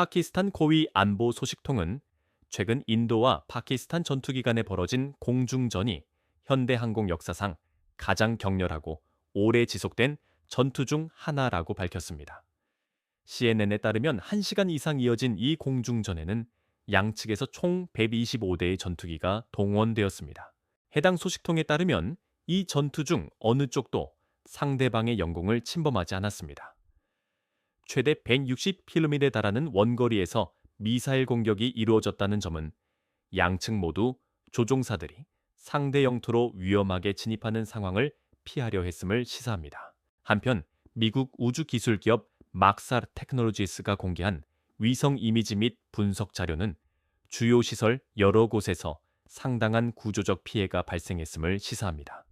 파키스탄 고위 안보 소식통은 최근 인도와 파키스탄 전투 기 간에 벌어진 공중전이 현대 항공 역사상 가장 격렬하고 오래 지속된 전투 중 하나라고 밝혔습니다. CNN에 따르면 1시간 이상 이어진 이 공중전에는 양측에서 총 125대의 전투기가 동원되었습니다. 해당 소식통에 따르면 이 전투 중 어느 쪽도 상대방의 영공을 침범하지 않았습니다. 최대 160km에 달하는 원거리에서 미사일 공격이 이루어졌다는 점은 양측 모두 조종사들이 상대 영토로 위험하게 진입하는 상황을 피하려 했음을 시사합니다. 한편 미국 우주기술 기업 막사 테크놀로지스가 공개한 위성 이미지 및 분석 자료는 주요 시설 여러 곳에서 상당한 구조적 피해가 발생했음을 시사합니다.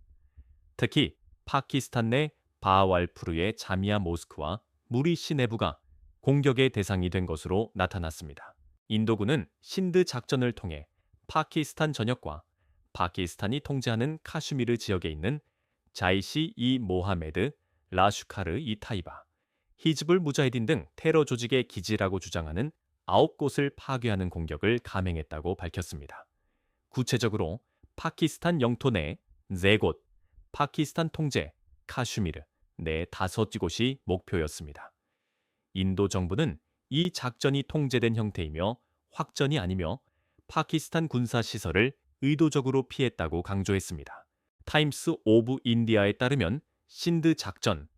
특히 파키스탄 내 바와알푸르의 자미아 모스크와 무리 시 내부가 공격의 대상이 된 것으로 나타났습니다. 인도군은 신드 작전을 통해 파키스탄 전역과 파키스탄이 통제하는 카슈미르 지역에 있는 자이시 이 모하메드, 라슈카르 이 타이바, 히즈불 무자히딘 등 테러 조직의 기지라고 주장하는 9곳을 파괴하는 공격을 감행했다고 밝혔습니다. 구체적으로 파키스탄 영토 내 4곳, 파키스탄 통제 카슈미르 내 5곳이 목표였습니다. 인도 정부는 이 작전이 통제된 형태이며 확전이 아니며 파키스탄 군사 시설을 의도적으로 피했다고 강조했습니다. 타임스 오브 인디아에 따르면 신드 작전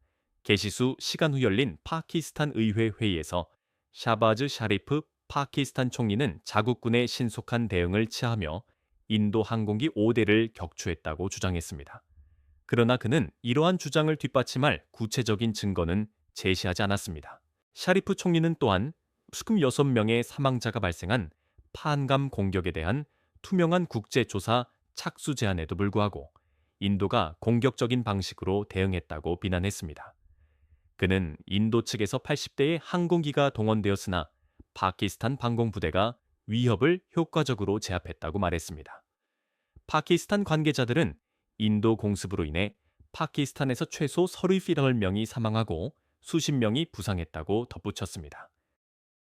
개시수 시간 후 열린 파키스탄 의회 회의에서 샤바즈 샤리프 파키스탄 총리는 자국군의 신속한 대응을 취하며 인도 항공기 5대를 격추했다고 주장했습니다. 그러나 그는 이러한 주장을 뒷받침할 구체적인 증거는 제시하지 않았습니다. 샤리프 총리는 또한 26명의 사망자가 발생한 파한감 공격에 대한 투명한 국제조사 착수 제안에도 불구하고 인도가 공격적인 방식으로 대응했다고 비난했습니다. 그는 인도 측에서 80대의 항공기가 동원되었으나 파키스탄 방공부대가 위협을 효과적으로 제압했다고 말했습니다. 파키스탄 관계자들은 인도 공습으로 인해 파키스탄에서 최소 38명이 사망하고 수십 명이 부상했다고 덧붙였습니다.